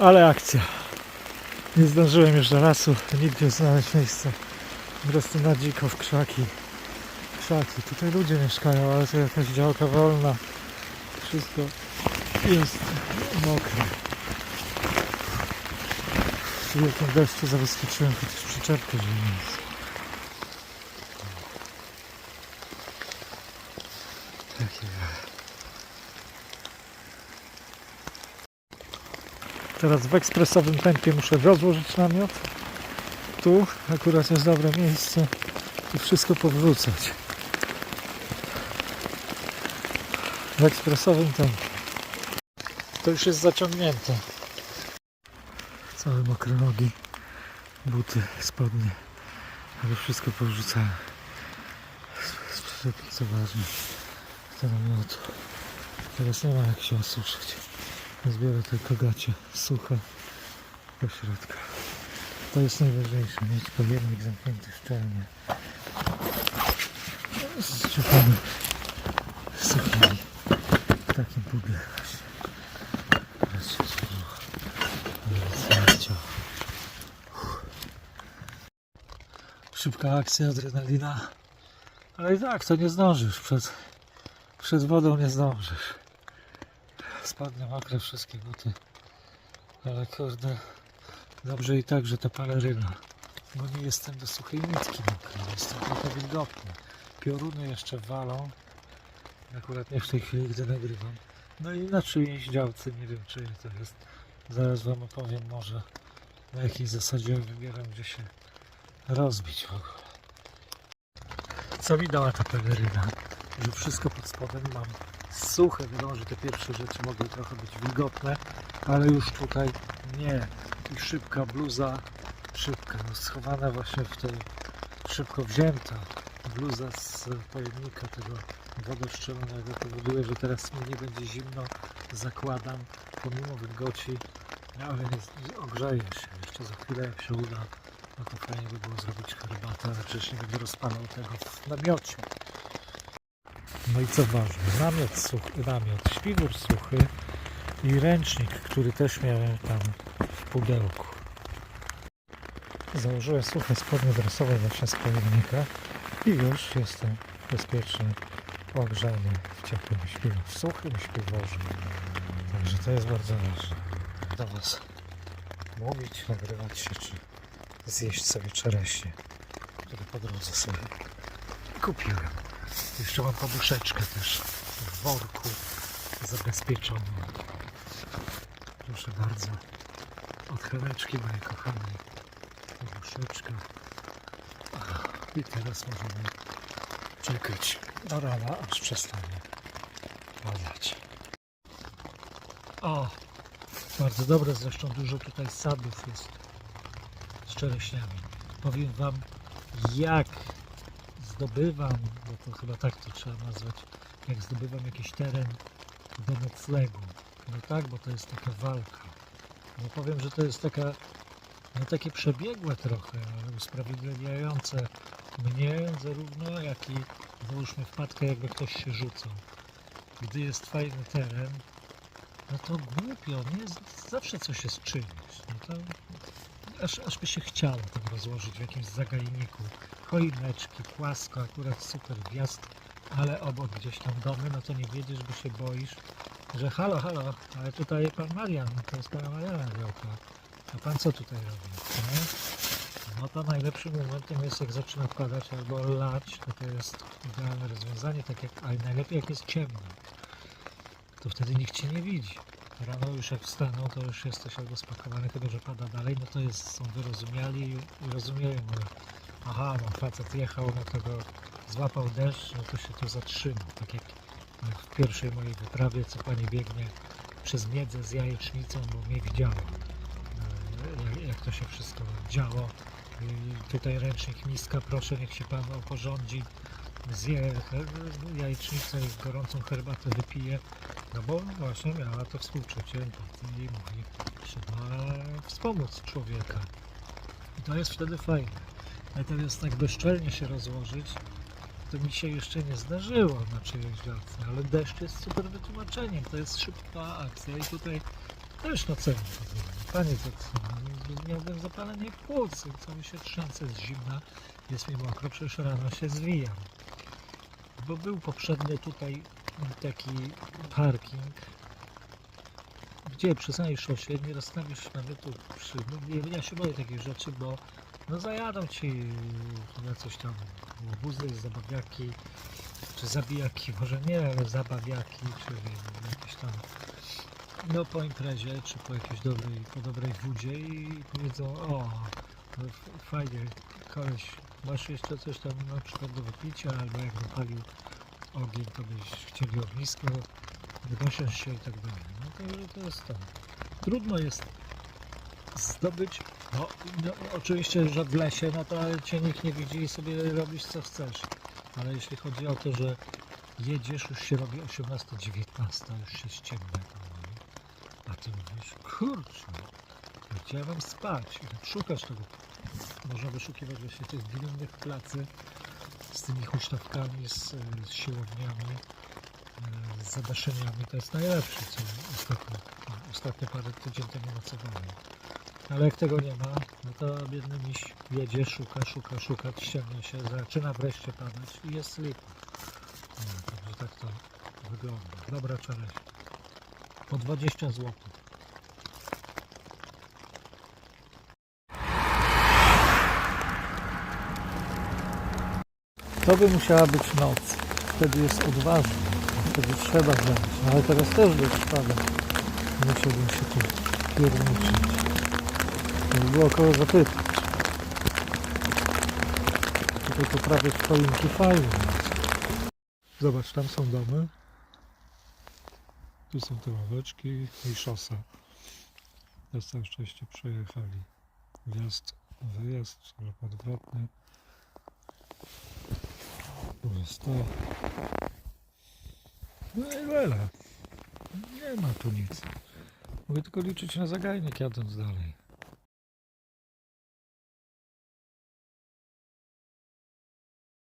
Ale akcja. Nie zdążyłem już do lasu, nigdzie znaleźć miejsca. Po prostu na dziko w krzaki. Krzaki. Tutaj ludzie mieszkają, ale to jakaś działka wolna. Wszystko jest mokre. W wielkim deszczu zabezpieczyłem chociaż przyczepkę, żeby nic. Takie Teraz w ekspresowym tempie muszę rozłożyć namiot. Tu akurat jest dobre miejsce i wszystko powrzucać. W ekspresowym tempie. To już jest zaciągnięte. Całe mokre nogi, buty, spodnie. Ale wszystko powrzucałem. Co ważne, do namiotu. Teraz nie ma jak się osuszyć. Zbiorę tylko gacie suche do środka. To jest najważniejsze, mieć pojemnik zamknięty szczelnie. Z ciuchami suchymi. W takim. Uff. Szybka akcja, adrenalina. Ale i tak, to nie zdążysz. Przed, przed wodą nie zdążysz. Spadnie mokre wszystkie buty. Ale kurde, dobrze i tak, że ta paleryna. Bo nie jestem do suchej nitki mokry, jestem trochę wilgotny. Pioruny jeszcze walą. Akurat nie w tej chwili, gdy nagrywam. No i na czyjejś działce, nie wiem czyje to jest. Zaraz wam opowiem może na jakiej zasadzie wybieram, gdzie się rozbić w ogóle. Co mi dała ta peleryna? Że wszystko pod spodem mam suche, wiadomo, że te pierwsze rzeczy mogły trochę być wilgotne, ale już tutaj nie. I szybka bluza, szybka, no schowana właśnie w tej, szybko wzięta bluza z pojemnika tego wodoszczelonego powoduje, że teraz mi nie będzie zimno, zakładam, pomimo wilgoci, no, ale nie, ogrzeję się, jeszcze za chwilę jak się uda, no to fajnie by było zrobić herbatę, ale przecież nie będę rozpalał tego w namiocie. No i co ważne, namiot suchy, namiot, śpiwór suchy i ręcznik, który też miałem tam w pudełku. Założyłem suche spodnie dresowe właśnie z pojemnika i już jestem bezpieczny, ogrzany w ciepłym śpiworze, w suchym śpiworze. Także to jest bardzo ważne. Do Was mówić, nagrywać się, czy zjeść sobie czereśnie, które po drodze sobie kupiłem. Jeszcze mam poduszeczkę też w worku zabezpieczoną. Proszę bardzo. Od chemeczki mojej kochanej. Poduszeczka. I teraz możemy czekać do rana, aż przestanie padać. O! Bardzo dobre, zresztą dużo tutaj sadów jest z czereśniami. Powiem Wam, jak zdobywam, bo to chyba tak to trzeba nazwać, jak zdobywam jakiś teren do noclegu. No tak, bo to jest taka walka. No powiem, że to jest taka, no takie przebiegłe trochę, ale usprawiedliwiające mnie zarówno, jak i załóżmy wpadkę, jakby ktoś się rzucał. Gdy jest fajny teren, no to głupio, nie? Z- Zawsze coś jest czymś. No to aż, aż by się chciało tam rozłożyć w jakimś zagajniku. Choineczki, płasko, akurat super wjazd, ale obok gdzieś tam domy, no to nie wiedziesz, bo się boisz, że halo, halo, ale tutaj pan Marian, to jest pana Mariana działka. A pan co tutaj robi? Nie? No to najlepszym momentem jest jak zaczyna padać albo lać, to to jest idealne rozwiązanie, tak jak, ale najlepiej jak jest ciemno. To wtedy nikt cię nie widzi. Rano już jak wstaną, to już jesteś albo spakowany, chyba że pada dalej, no to jest, są wyrozumiali i rozumieją, ale aha, no facet jechał, no to go złapał deszcz, no to się tu zatrzymał. Tak jak w pierwszej mojej wyprawie, co pani biegnie przez miedzę z jajecznicą, bo mnie widziała. E, jak- to się wszystko działo. I tutaj ręcznik miska, proszę, niech się pan oporządzi. Zje her- jajecznicę i gorącą herbatę wypije. No bo właśnie miała to współczucie i mówi, trzeba wspomóc człowieka. I to jest wtedy fajne. Natomiast tak bezczelnie się rozłożyć, to mi się jeszcze nie zdarzyło na czyjejś działce, ale deszcz jest super wytłumaczeniem. To jest szybka akcja i tutaj też na cenie. Panie, co? Miałbym zapalenie płuc, cały się trzęsę z zimna, jest mi mokro, przecież rano się zwijam. Bo był poprzednio tutaj taki parking, gdzie przy samej szosie nie rozstawisz namiotu przy... Ja się boję takich rzeczy, bo no zajadą ci na coś tam łobuzy, zabawiaki, czy zabijaki, może nie, ale zabawiaki, czy jakieś tam no po imprezie, czy po jakiejś dobrej, po dobrej wódzie i powiedzą, o, no fajnie, koleś, masz jeszcze coś tam na przykład do wypicia, albo jak napalił ogień, to byś chcieli ognisko, wynosisz się i tak dalej. No to, to jest to. Trudno jest zdobyć, no, no oczywiście, że w lesie, no to cię nikt nie widzi i sobie robisz co chcesz. Ale jeśli chodzi o to, że jedziesz, już się robi 18-19, już się ściemnia. A ty mówisz, kurczę, gdzie ja mam spać? I tak szukasz tego. Można wyszukiwać właśnie tych gminnych placy z tymi huśtawkami, z, z siłowniami, e, z zadaszeniami. To jest najlepsze, co ostatnio, ostatnio parę tydzień temu nocowałem. Ale jak tego nie ma, no to biedny miś jedzie, szuka, szuka, szuka, ściemnia się, zaczyna wreszcie padać i jest lipa. No, także tak to wygląda. Dobra czereść. Po 20 zł. To by musiała być noc. Wtedy jest odważnie. Wtedy trzeba wziąć. No ale teraz też by spada. Musiałbym się tu pierniczyć. Było koło zapytać. Tutaj to prawie choinki fajne. Zobacz, tam są domy. Tu są te ławeczki i szosa. Na całe szczęście przejechali. Wjazd, wyjazd, albo odwrotny. Tu jest to. No i wiele. Nie ma tu nic. Mogę tylko liczyć na zagajnik jadąc dalej.